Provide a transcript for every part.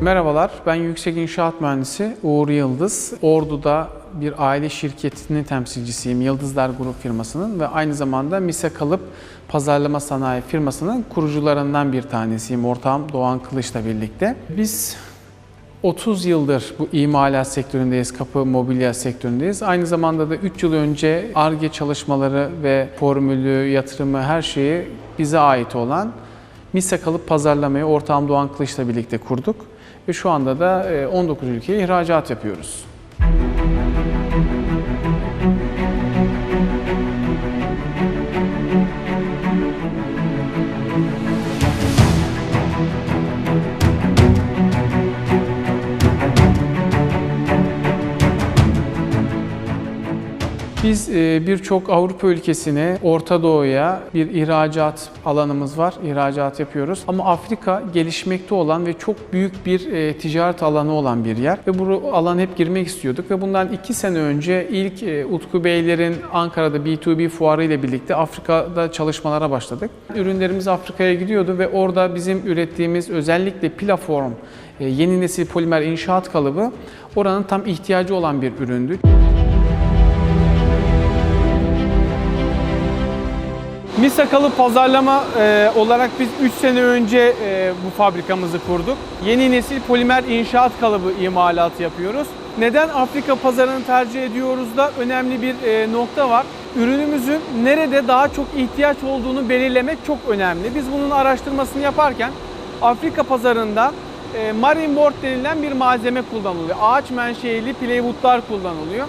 Merhabalar, ben Yüksek İnşaat Mühendisi Uğur Yıldız. Ordu'da bir aile şirketinin temsilcisiyim, Yıldızlar Grup firmasının ve aynı zamanda Mise Kalıp Pazarlama Sanayi firmasının kurucularından bir tanesiyim. Ortağım Doğan Kılıç'la birlikte. Biz 30 yıldır bu imalat sektöründeyiz, kapı mobilya sektöründeyiz. Aynı zamanda da 3 yıl önce ARGE çalışmaları ve formülü, yatırımı her şeyi bize ait olan Mise Kalıp Pazarlamayı ortağım Doğan Kılıç'la birlikte kurduk. Ve şu anda da e, 19 ülkeye ihracat yapıyoruz. Biz e, birçok Avrupa ülkesine, Orta Doğu'ya bir ihracat alanımız var. İhracat yapıyoruz. Ama Afrika gelişmekte olan ve çok büyük bir e, ticaret alanı olan bir yer. Ve bu alan hep girmek istiyorduk. Ve bundan iki sene önce ilk e, Utku Beylerin Ankara'da B2B fuarı ile birlikte Afrika'da çalışmalara başladık. Ürünlerimiz Afrika'ya gidiyordu ve orada bizim ürettiğimiz özellikle plaform, e, yeni nesil polimer inşaat kalıbı oranın tam ihtiyacı olan bir üründü. Misakalı pazarlama e, olarak biz 3 sene önce e, bu fabrikamızı kurduk. Yeni nesil polimer inşaat kalıbı imalatı yapıyoruz. Neden Afrika pazarını tercih ediyoruz da önemli bir e, nokta var. Ürünümüzün nerede daha çok ihtiyaç olduğunu belirlemek çok önemli. Biz bunun araştırmasını yaparken Afrika pazarında e, marine board denilen bir malzeme kullanılıyor. Ağaç menşeili plywoodlar kullanılıyor.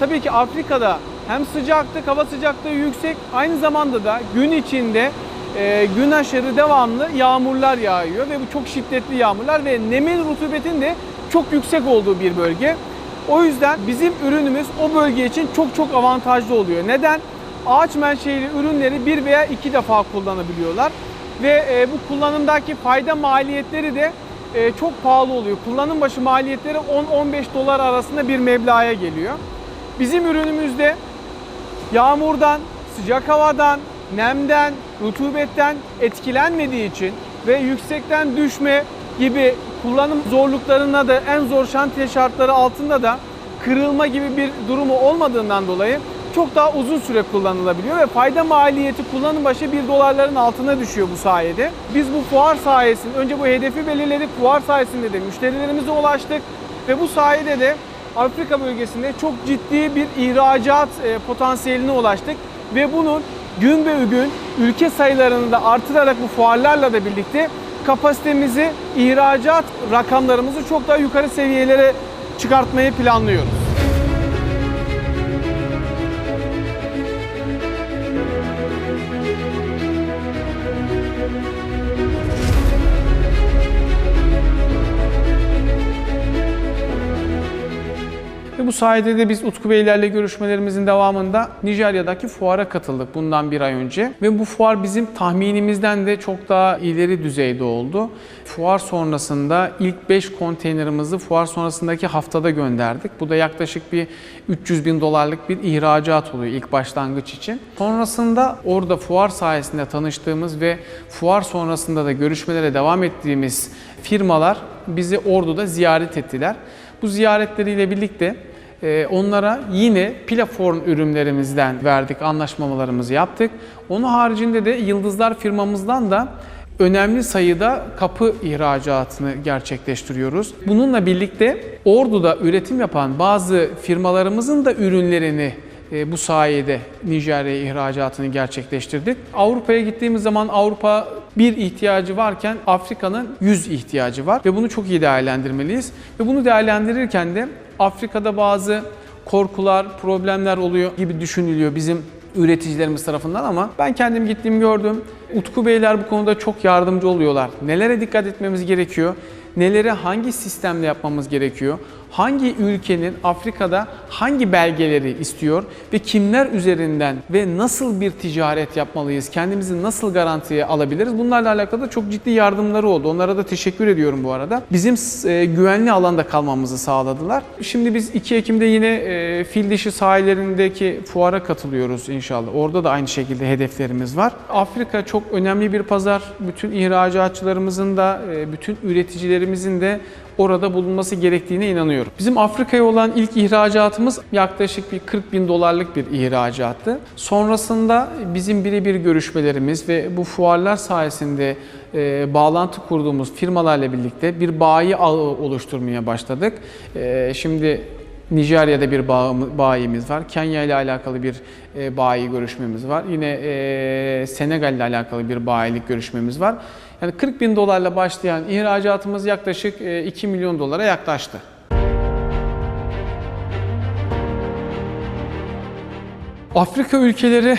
Tabii ki Afrika'da hem sıcaklık, hava sıcaklığı yüksek, aynı zamanda da gün içinde e, gün aşırı devamlı yağmurlar yağıyor ve bu çok şiddetli yağmurlar ve nemin rutubetin de çok yüksek olduğu bir bölge. O yüzden bizim ürünümüz o bölge için çok çok avantajlı oluyor. Neden? Ağaç menşeili ürünleri bir veya iki defa kullanabiliyorlar ve e, bu kullanımdaki fayda maliyetleri de e, çok pahalı oluyor. Kullanım başı maliyetleri 10-15 dolar arasında bir meblağa geliyor. Bizim ürünümüzde yağmurdan, sıcak havadan, nemden, rutubetten etkilenmediği için ve yüksekten düşme gibi kullanım zorluklarına da en zor şantiye şartları altında da kırılma gibi bir durumu olmadığından dolayı çok daha uzun süre kullanılabiliyor ve fayda maliyeti kullanım başı 1 dolarların altına düşüyor bu sayede. Biz bu fuar sayesinde önce bu hedefi belirledik. Fuar sayesinde de müşterilerimize ulaştık ve bu sayede de Afrika bölgesinde çok ciddi bir ihracat e, potansiyeline ulaştık ve bunun gün be gün ülke sayılarını da artırarak bu fuarlarla da birlikte kapasitemizi, ihracat rakamlarımızı çok daha yukarı seviyelere çıkartmayı planlıyoruz. Bu sayede de biz Utku Beylerle görüşmelerimizin devamında Nijerya'daki fuara katıldık bundan bir ay önce. Ve bu fuar bizim tahminimizden de çok daha ileri düzeyde oldu. Fuar sonrasında ilk 5 konteynerimizi fuar sonrasındaki haftada gönderdik. Bu da yaklaşık bir 300 bin dolarlık bir ihracat oluyor ilk başlangıç için. Sonrasında orada fuar sayesinde tanıştığımız ve fuar sonrasında da görüşmelere devam ettiğimiz firmalar bizi Ordu'da ziyaret ettiler. Bu ziyaretleriyle birlikte onlara yine platform ürünlerimizden verdik, anlaşmalarımızı yaptık. Onun haricinde de Yıldızlar firmamızdan da önemli sayıda kapı ihracatını gerçekleştiriyoruz. Bununla birlikte Ordu'da üretim yapan bazı firmalarımızın da ürünlerini e, bu sayede Nijerya'ya ihracatını gerçekleştirdik. Avrupa'ya gittiğimiz zaman Avrupa bir ihtiyacı varken Afrika'nın 100 ihtiyacı var ve bunu çok iyi değerlendirmeliyiz. Ve bunu değerlendirirken de Afrika'da bazı korkular, problemler oluyor gibi düşünülüyor bizim üreticilerimiz tarafından ama ben kendim gittiğimi gördüm. Utku Beyler bu konuda çok yardımcı oluyorlar. Nelere dikkat etmemiz gerekiyor? Neleri hangi sistemle yapmamız gerekiyor? Hangi ülkenin Afrika'da hangi belgeleri istiyor ve kimler üzerinden ve nasıl bir ticaret yapmalıyız? Kendimizi nasıl garantiye alabiliriz? Bunlarla alakalı da çok ciddi yardımları oldu. Onlara da teşekkür ediyorum bu arada. Bizim e, güvenli alanda kalmamızı sağladılar. Şimdi biz 2 Ekim'de yine e, fil dişi sahillerindeki fuara katılıyoruz inşallah. Orada da aynı şekilde hedeflerimiz var. Afrika çok önemli bir pazar. Bütün ihracatçılarımızın da, e, bütün üreticilerin ürünlerimizin de orada bulunması gerektiğine inanıyorum. Bizim Afrika'ya olan ilk ihracatımız yaklaşık bir 40 bin dolarlık bir ihracattı. Sonrasında bizim birebir görüşmelerimiz ve bu fuarlar sayesinde e, bağlantı kurduğumuz firmalarla birlikte bir bayi oluşturmaya başladık. E, şimdi Nijerya'da bir bağım- bayimiz var. Kenya ile alakalı bir e, bayi görüşmemiz var. Yine e, Senegal ile alakalı bir bayilik görüşmemiz var. Yani 40 bin dolarla başlayan ihracatımız yaklaşık e, 2 milyon dolara yaklaştı. Afrika ülkeleri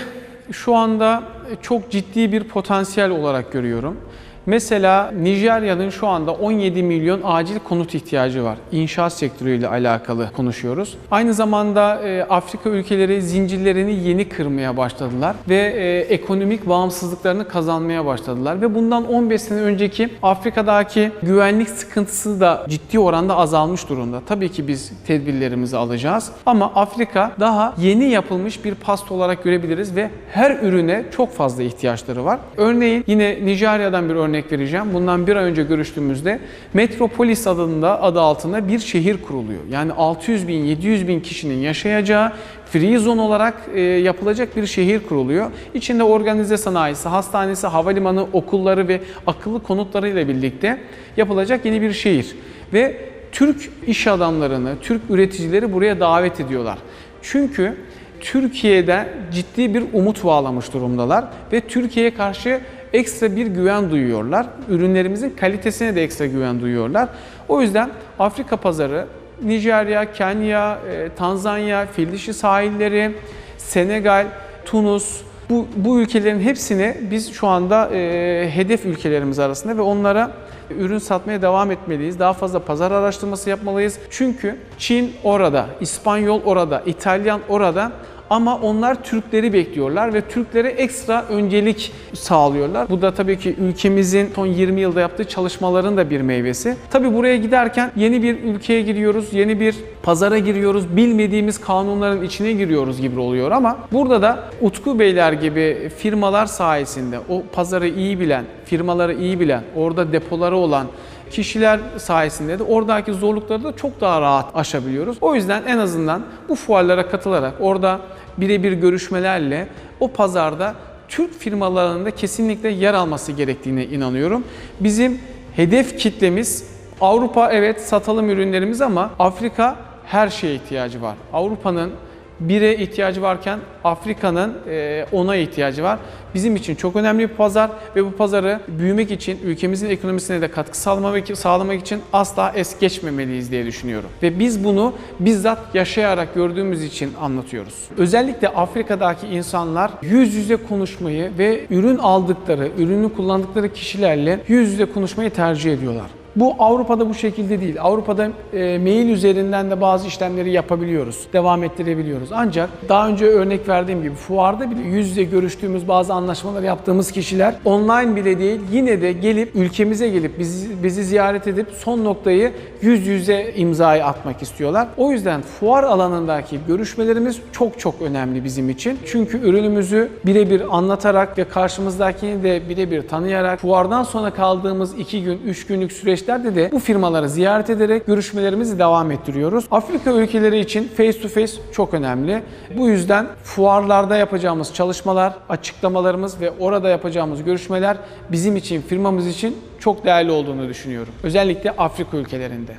şu anda çok ciddi bir potansiyel olarak görüyorum. Mesela Nijerya'nın şu anda 17 milyon acil konut ihtiyacı var. İnşaat sektörüyle alakalı konuşuyoruz. Aynı zamanda e, Afrika ülkeleri zincirlerini yeni kırmaya başladılar ve e, ekonomik bağımsızlıklarını kazanmaya başladılar ve bundan 15 sene önceki Afrika'daki güvenlik sıkıntısı da ciddi oranda azalmış durumda. Tabii ki biz tedbirlerimizi alacağız ama Afrika daha yeni yapılmış bir pasta olarak görebiliriz ve her ürüne çok fazla ihtiyaçları var. Örneğin yine Nijerya'dan bir örnek vereceğim. Bundan bir ay önce görüştüğümüzde Metropolis adında adı altında bir şehir kuruluyor. Yani 600 bin 700 bin kişinin yaşayacağı free zone olarak e, yapılacak bir şehir kuruluyor. İçinde organize sanayisi, hastanesi, havalimanı, okulları ve akıllı konutlarıyla birlikte yapılacak yeni bir şehir. Ve Türk iş adamlarını, Türk üreticileri buraya davet ediyorlar. Çünkü Türkiye'de ciddi bir umut bağlamış durumdalar ve Türkiye'ye karşı ekstra bir güven duyuyorlar. Ürünlerimizin kalitesine de ekstra güven duyuyorlar. O yüzden Afrika pazarı, Nijerya, Kenya, e, Tanzanya, Fildişi sahilleri, Senegal, Tunus, bu, bu ülkelerin hepsini biz şu anda e, hedef ülkelerimiz arasında ve onlara ürün satmaya devam etmeliyiz. Daha fazla pazar araştırması yapmalıyız. Çünkü Çin orada, İspanyol orada, İtalyan orada ama onlar Türkleri bekliyorlar ve Türklere ekstra öncelik sağlıyorlar. Bu da tabii ki ülkemizin son 20 yılda yaptığı çalışmaların da bir meyvesi. Tabii buraya giderken yeni bir ülkeye giriyoruz, yeni bir pazara giriyoruz, bilmediğimiz kanunların içine giriyoruz gibi oluyor ama burada da Utku Beyler gibi firmalar sayesinde o pazarı iyi bilen, firmaları iyi bilen, orada depoları olan kişiler sayesinde de oradaki zorlukları da çok daha rahat aşabiliyoruz. O yüzden en azından bu fuarlara katılarak orada birebir görüşmelerle o pazarda Türk firmalarının da kesinlikle yer alması gerektiğine inanıyorum. Bizim hedef kitlemiz Avrupa evet satalım ürünlerimiz ama Afrika her şeye ihtiyacı var. Avrupa'nın bire ihtiyacı varken Afrika'nın e, ona ihtiyacı var. Bizim için çok önemli bir pazar ve bu pazarı büyümek için ülkemizin ekonomisine de katkı sağlamak, sağlamak için asla es geçmemeliyiz diye düşünüyorum. Ve biz bunu bizzat yaşayarak gördüğümüz için anlatıyoruz. Özellikle Afrika'daki insanlar yüz yüze konuşmayı ve ürün aldıkları, ürünü kullandıkları kişilerle yüz yüze konuşmayı tercih ediyorlar. Bu Avrupa'da bu şekilde değil. Avrupa'da e, mail üzerinden de bazı işlemleri yapabiliyoruz, devam ettirebiliyoruz. Ancak daha önce örnek verdiğim gibi fuarda bile yüz yüze görüştüğümüz bazı anlaşmalar yaptığımız kişiler online bile değil yine de gelip ülkemize gelip bizi, bizi ziyaret edip son noktayı yüz yüze imzayı atmak istiyorlar. O yüzden fuar alanındaki görüşmelerimiz çok çok önemli bizim için. Çünkü ürünümüzü birebir anlatarak ve karşımızdakini de birebir tanıyarak fuardan sonra kaldığımız 2 gün, 3 günlük süreçlerde de bu firmaları ziyaret ederek görüşmelerimizi devam ettiriyoruz. Afrika ülkeleri için face to face çok önemli. Bu yüzden fuarlarda yapacağımız çalışmalar, açıklamalarımız ve orada yapacağımız görüşmeler bizim için, firmamız için çok değerli olduğunu düşünüyorum. Özellikle Afrika ülkelerinde.